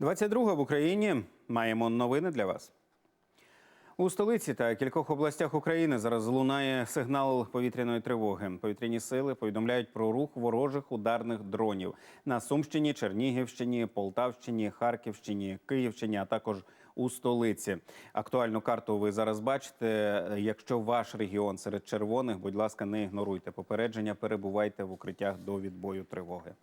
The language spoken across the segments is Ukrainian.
22 в Україні маємо новини для вас. У столиці та кількох областях України зараз лунає сигнал повітряної тривоги. Повітряні сили повідомляють про рух ворожих ударних дронів на Сумщині, Чернігівщині, Полтавщині, Харківщині, Київщині, а також у столиці. Актуальну карту ви зараз бачите. Якщо ваш регіон серед червоних, будь ласка, не ігноруйте попередження, перебувайте в укриттях до відбою тривоги.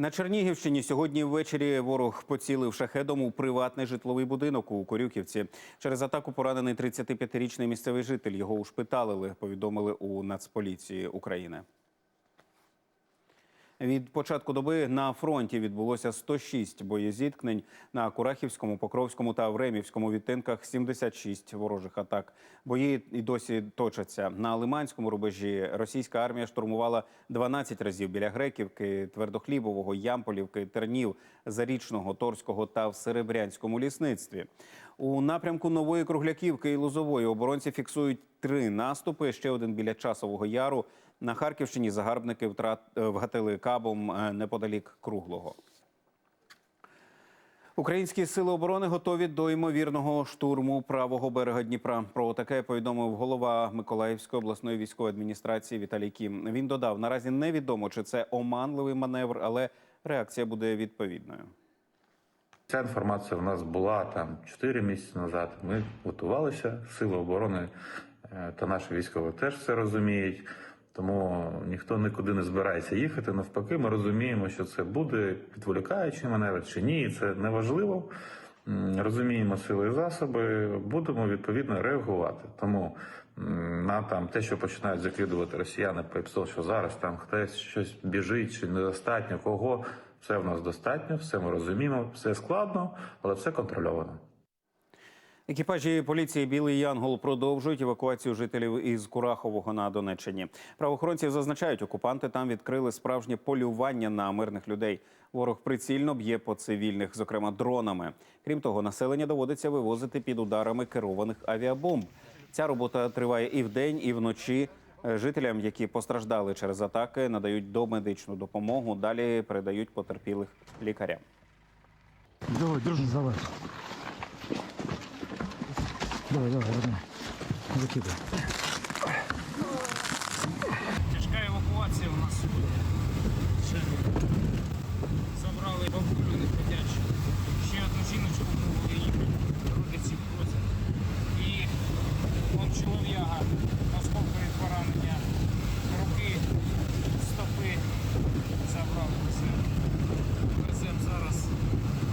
На Чернігівщині сьогодні ввечері ворог поцілив шахедом у приватний житловий будинок у Корюківці. Через атаку поранений 35-річний місцевий житель. Його ушпиталили, повідомили у Нацполіції України. Від початку доби на фронті відбулося 106 боєзіткнень на Курахівському, Покровському та Времівському відтинках 76 ворожих атак. Бої і досі точаться. На Лиманському рубежі російська армія штурмувала 12 разів біля Греківки, Твердохлібового, Ямполівки, Тернів, Зарічного, Торського та в Серебрянському лісництві. У напрямку Нової Кругляківки і Лозової оборонці фіксують три наступи. Ще один біля Часового Яру. На Харківщині загарбники втрат е, вгатили кабом е, неподалік Круглого. Українські сили оборони готові до ймовірного штурму правого берега Дніпра. Про таке повідомив голова Миколаївської обласної військової адміністрації Віталій Кім. Він додав: наразі невідомо, чи це оманливий маневр, але реакція буде відповідною. Ця інформація в нас була там 4 місяці назад. Ми готувалися, сили оборони е, та наші військові теж все розуміють. Тому ніхто нікуди не збирається їхати. Навпаки, ми розуміємо, що це буде відволікаючий маневр чи ні. Це неважливо. Розуміємо сили і засоби, будемо відповідно реагувати. Тому на там те, що починають закидувати росіяни, по що зараз там хтось щось біжить чи недостатньо, кого все в нас достатньо, все ми розуміємо, все складно, але все контрольовано. Екіпажі поліції Білий Янгол продовжують евакуацію жителів із Курахового на Донеччині. Правоохоронці зазначають, окупанти там відкрили справжнє полювання на мирних людей. Ворог прицільно б'є по цивільних, зокрема дронами. Крім того, населення доводиться вивозити під ударами керованих авіабомб. Ця робота триває і вдень, і вночі. Е, Жителям, які постраждали через атаки, надають домедичну допомогу. Далі передають потерпілих лікарям. Давай, дружно, залазь. Давай, давай, родной. Закидай. Тяжка евакуація у нас. Ще забрали бабулю неходячу. Ще одну жіночку їхати. Родиці просять. І он чолов'яга, осколкові поранення руки, стопи забрали все. Веземо зараз.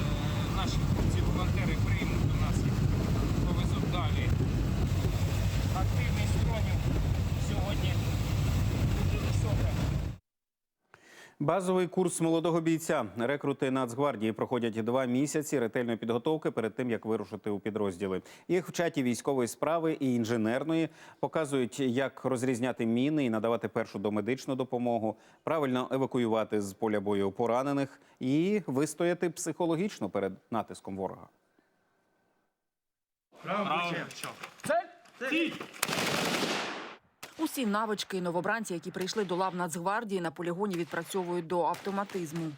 Е, наші хлопці-волонтери приймуть до нас їх, повезуть далі. Активність дронів сьогодні дуже висока. Базовий курс молодого бійця. Рекрути Нацгвардії проходять два місяці ретельної підготовки перед тим, як вирушити у підрозділи. Їх вчать і військової справи, і інженерної, показують, як розрізняти міни і надавати першу домедичну допомогу, правильно евакуювати з поля бою поранених і вистояти психологічно перед натиском ворога. Усі навички новобранці, які прийшли до лав Нацгвардії, на полігоні відпрацьовують до автоматизму.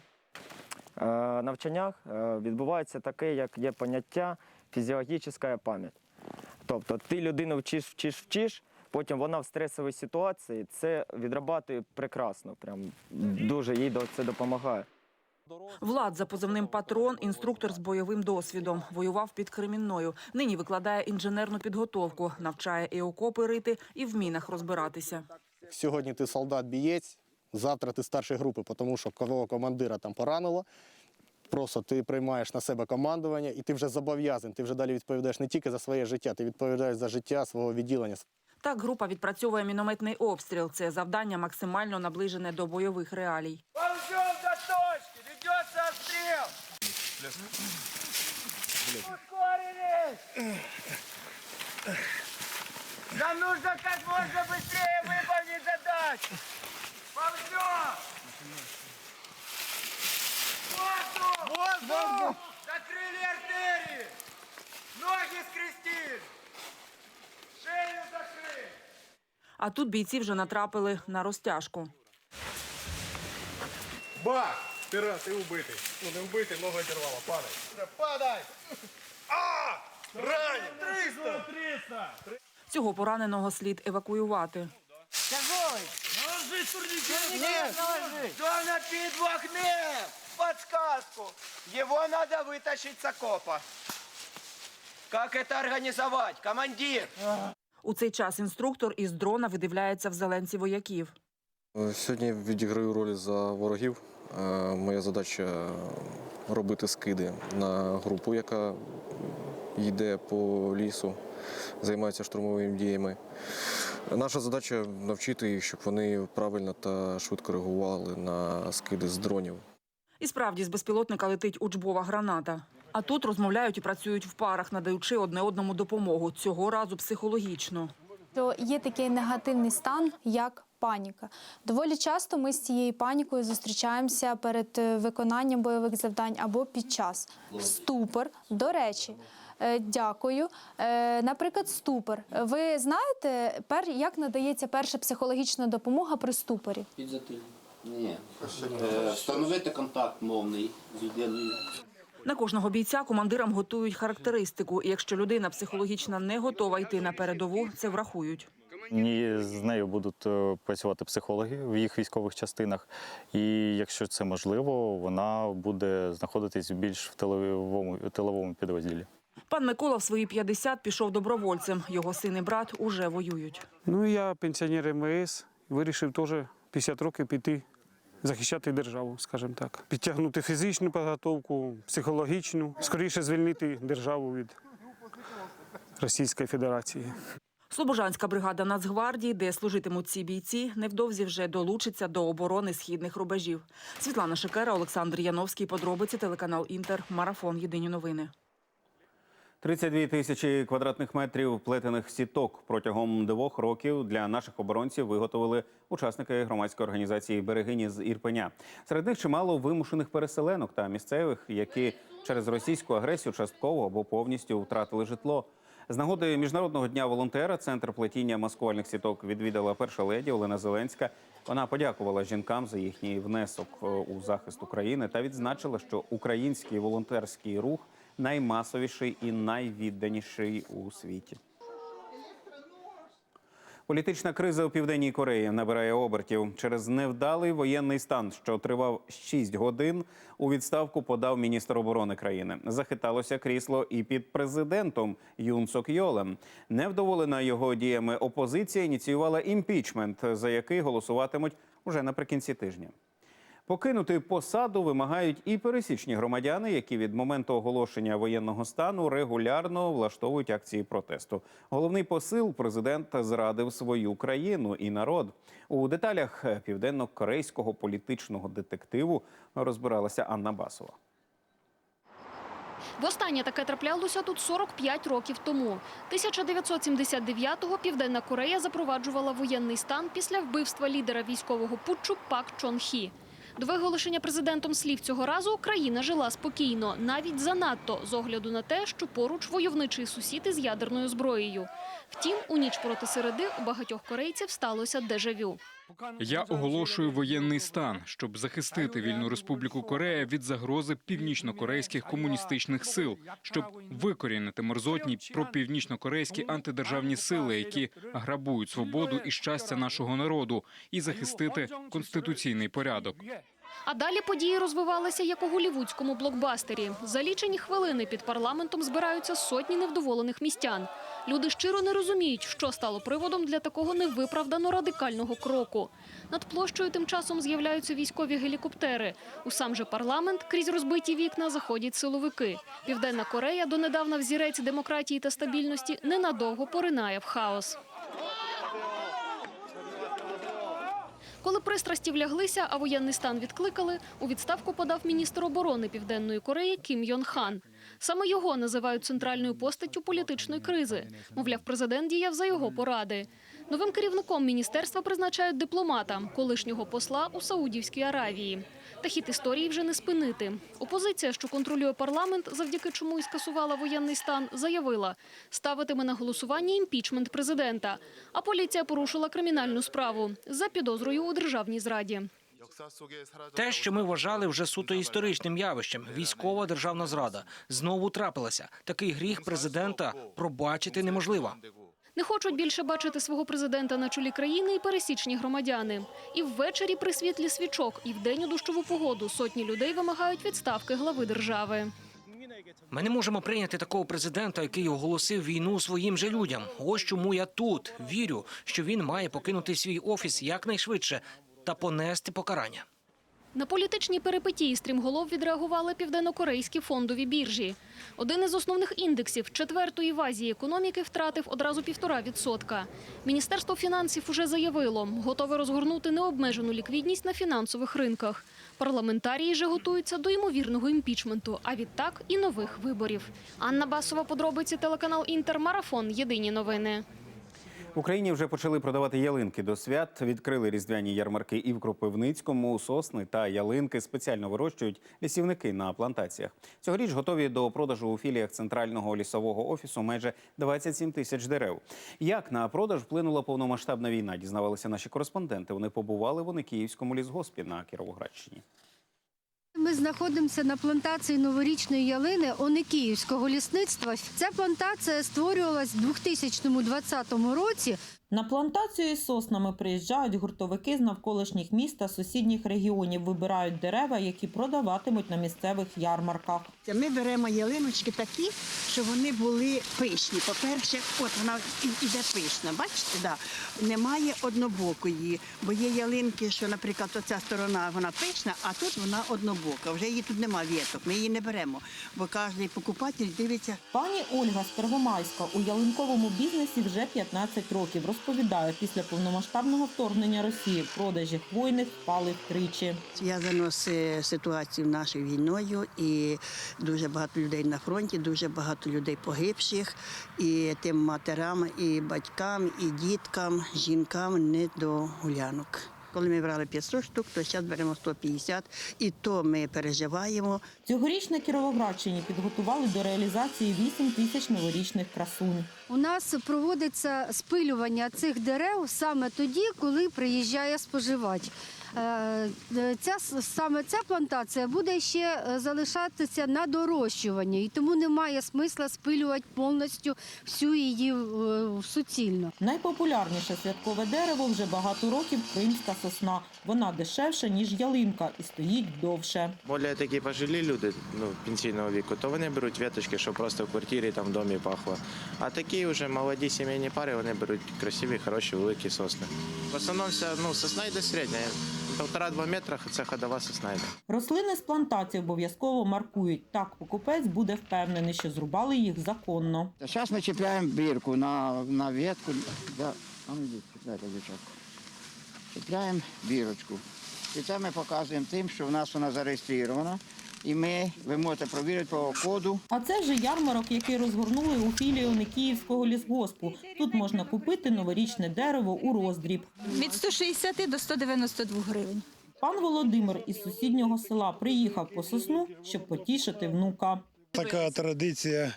Е, навчаннях е, відбувається таке, як є поняття фізіологічна пам'ять. Тобто ти людину вчиш, вчиш, вчиш, потім вона в стресовій ситуації це відрабатує прекрасно. Прям дуже їй це допомагає. Влад за позивним патрон, інструктор з бойовим досвідом. Воював під Кремінною. Нині викладає інженерну підготовку, навчає і окопи рити, і в мінах розбиратися. Сьогодні ти солдат-бієць, завтра ти старшої групи, тому що кого командира там поранило. Просто ти приймаєш на себе командування, і ти вже зобов'язаний. Ти вже далі відповідаєш не тільки за своє життя, ти відповідаєш за життя свого відділення. Так група відпрацьовує мінометний обстріл. Це завдання максимально наближене до бойових реалій Ускорились! Нам нужно как можно быстрее выполнить задачу! Ползем! Воздух! Воздух! Закрыли артерии! Ноги скрестили! Шею закрыли! А тут бійці вже натрапили на розтяжку. Бах! Раз, ти убитий. Ну не вбитий, ногу одірвало. Падай. Падай! А! Ранен! 300! Цього пораненого слід евакуювати. Нет, зона під вогнем! Подсказку! Его надо вытащить с окопа. Как это организовать, командир? У цей час інструктор із дрона видивляється в зеленці вояків. Е, Сьогодні відіграю роль за ворогів. Е, Моя задача робити скиди на групу, яка йде по лісу, займається штурмовими діями. Наша задача навчити їх, щоб вони правильно та швидко реагували на скиди з дронів. І справді з безпілотника летить учбова граната. А тут розмовляють і працюють в парах, надаючи одне одному допомогу. Цього разу психологічно. що є такий негативний стан, як паніка. Доволі часто ми з цією панікою зустрічаємося перед е, виконанням бойових завдань або під час. Ступор, до речі. е, Дякую. Е, Наприклад, ступор. Ви знаєте, пер- як надається перша психологічна допомога при ступорі? Підзатильник. Ні. Встановити контакт мовний з людиною. На кожного бійця командирам готують характеристику. І якщо людина психологічно не готова йти на передову, це врахують. Ні, з нею будуть е, працювати психологи в їх військових частинах. І якщо це можливо, вона буде знаходитись більш в тиловому, тиловому підрозділі. Пан Микола в свої 50 пішов добровольцем. Його син і брат уже воюють. Ну я пенсіонер МВС. Вирішив теж 50 років піти захищати державу, скажімо так. Підтягнути фізичну підготовку, психологічну, скоріше звільнити державу від Російської Федерації. Слобожанська бригада Нацгвардії, де служитимуть ці бійці, невдовзі вже долучиться до оборони східних рубежів. Світлана Шикера, Олександр Яновський. Подробиці телеканал Інтер. Марафон. Єдині новини. 32 тисячі квадратних метрів плетених сіток протягом двох років для наших оборонців виготовили учасники громадської організації Берегині з Ірпеня. Серед них чимало вимушених переселенок та місцевих, які через російську агресію частково або повністю втратили житло. З нагоди міжнародного дня волонтера центр плетіння маскувальних сіток відвідала перша леді Олена Зеленська. Вона подякувала жінкам за їхній внесок е, у захист України та відзначила, що український волонтерський рух наймасовіший і найвідданіший у світі. Політична криза у південній Кореї набирає обертів через невдалий воєнний стан, що тривав 6 годин. У відставку подав міністр оборони країни. Захиталося крісло і під президентом Юн Сок Йолем. Невдоволена його діями опозиція ініціювала імпічмент, за який голосуватимуть уже наприкінці тижня. Покинути посаду вимагають і пересічні громадяни, які від моменту оголошення воєнного стану регулярно влаштовують акції протесту. Головний посил президент зрадив свою країну і народ. У деталях південно-корейського політичного детективу розбиралася Анна Басова. Востаннє таке траплялося тут 45 років тому. 1979-го Південна Корея запроваджувала воєнний стан після вбивства лідера військового путчу Пак Чон Хі. До виголошення президентом слів цього разу Україна жила спокійно, навіть занадто, з огляду на те, що поруч войовничий сусід із ядерною зброєю. Втім, у ніч проти середи у багатьох корейців сталося дежавю. Я оголошую воєнний стан, щоб захистити вільну республіку Корея від загрози північнокорейських комуністичних сил, щоб викорінити мерзотні пропівнічнокорейські антидержавні сили, які грабують свободу і щастя нашого народу, і захистити конституційний порядок. А далі події розвивалися як у голівудському блокбастері. За лічені хвилини під парламентом збираються сотні невдоволених містян. Люди щиро не розуміють, що стало приводом для такого невиправдано радикального кроку. Над площею тим часом з'являються військові гелікоптери. У сам же парламент крізь розбиті вікна заходять силовики. Південна Корея, донедавна взірець демократії та стабільності, ненадовго поринає в хаос. Коли пристрасті вляглися, а воєнний стан відкликали, у відставку подав міністр оборони Південної Кореї Кім Йон Хан. Саме його називають центральною постаттю політичної кризи. Мовляв, президент діяв за його поради. Новим керівником міністерства призначають дипломата, колишнього посла у Саудівській Аравії. Та хід історії вже не спинити. Опозиція, що контролює парламент, завдяки чому і скасувала воєнний стан, заявила, ставитиме на голосування імпічмент президента. А поліція порушила кримінальну справу за підозрою у державній зраді. Те, що ми вважали вже суто історичним явищем, військова державна зрада, знову трапилася. Такий гріх президента пробачити неможливо. Не хочуть більше бачити свого президента на чолі країни і пересічні громадяни. І ввечері при світлі свічок, і вдень у дощову погоду сотні людей вимагають відставки глави держави. Ми не можемо прийняти такого президента, який оголосив війну своїм же людям. Ось чому я тут вірю, що він має покинути свій офіс якнайшвидше та понести покарання. На політичні перипетії стрімголов відреагували південнокорейські фондові біржі. Один із основних індексів четвертої в Азії економіки втратив одразу півтора відсотка. Міністерство фінансів уже заявило, готове розгорнути необмежену ліквідність на фінансових ринках. Парламентарії же готуються до ймовірного імпічменту, а відтак і нових виборів. Анна Басова, подробиці телеканал Інтер Марафон. Єдині новини. В Україні вже почали продавати ялинки до свят. Відкрили різдвяні ярмарки і в Кропивницькому. Сосни та ялинки спеціально вирощують лісівники на плантаціях. Цьогоріч готові до продажу у філіях центрального лісового офісу майже 27 тисяч дерев. Як на продаж вплинула повномасштабна війна? Дізнавалися наші кореспонденти. Вони побували вони Київському лісгоспі на Кіровоградщині. Знаходимося на плантації новорічної ялини Оникіївського лісництва. Ця плантація створювалась у 2020 році. На плантацію із соснами приїжджають гуртовики з навколишніх міст та сусідніх регіонів. Вибирають дерева, які продаватимуть на місцевих ярмарках. Ми беремо ялиночки такі, щоб вони були пишні. По-перше, от вона іде пишна. Бачите, да. немає однобокої, бо є ялинки, що, наприклад, оця сторона вона пишна, а тут вона однобока. Вже її тут немає віток. Ми її не беремо, бо кожен покупатель дивиться. Пані Ольга з Первомайська у ялинковому бізнесі вже 15 років. Розповідає, після повномасштабного вторгнення Росії продажі хвойних впали втричі. Зв'язано з ситуацією нашою війною, і дуже багато людей на фронті, дуже багато людей погибших, і тим матерам, і батькам, і діткам, жінкам не до гулянок. Коли ми брали 500 штук, то зараз беремо 150, і то ми переживаємо. Цьогоріч на Кіровоградщині підготували до реалізації 8 тисяч новорічних красунь. У нас проводиться спилювання цих дерев саме тоді, коли приїжджає споживач. Е, е, Ця саме ця плантація буде ще е, залишатися на дорощування, і тому немає смисла спилювати повністю всю її суцільно. Найпопулярніше святкове дерево вже багато років кримська сосна. Вона дешевша, ніж ялинка і стоїть довше. Более такі пожилі люди ну, пенсійного віку, то вони беруть веточки, щоб просто в квартирі там в домі пахло. А такі вже молоді сімейні пари, вони беруть красиві, хороші, великі сосни. В основному вся ну, сосна йде середня. Півтора-два метри це ходова сосна йде. Рослини з плантації обов'язково маркують. Так покупець буде впевнений, що зрубали їх законно. Зараз ми чіпляємо бірку на, на ветку. Да. Ну йдіть, чіпляйте, дівчатку. Чіпляємо бірочку. І це ми показуємо тим, що в нас вона зареєстрована. І ми, ви можете провірити по коду. А це вже ярмарок, який розгорнули у філії Оникіївського лісгоспу. Тут можна купити новорічне дерево у роздріб. Від 160 до 192 гривень. Пан Володимир із сусіднього села приїхав по сосну, щоб потішити внука. Така традиція.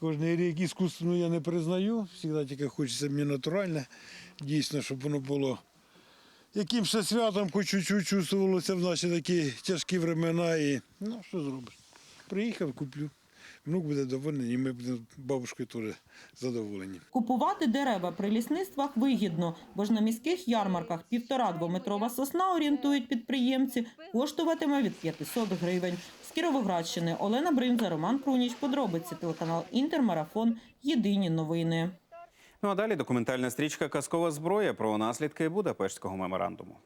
Кожний рік іскусственну я не признаю. Завжди тільки хочеться мені натуральне. Дійсно, щоб воно було яким ще святом хоч чуть-чуть чувствувалося в наші такі тяжкі времена. І ну, що зробиш? Приїхав, куплю. Внук буде довольний, і ми будемо бабушкою теж задоволені. Купувати дерева при лісництвах вигідно, бо ж на міських ярмарках півтора-двометрова сосна, орієнтують підприємці, коштуватиме від 500 гривень. З Кіровоградщини Олена Бринза, Роман Пруніч. Подробиці телеканал Інтермарафон. Єдині новини. Ну а далі документальна стрічка Казкова зброя про наслідки Будапештського меморандуму.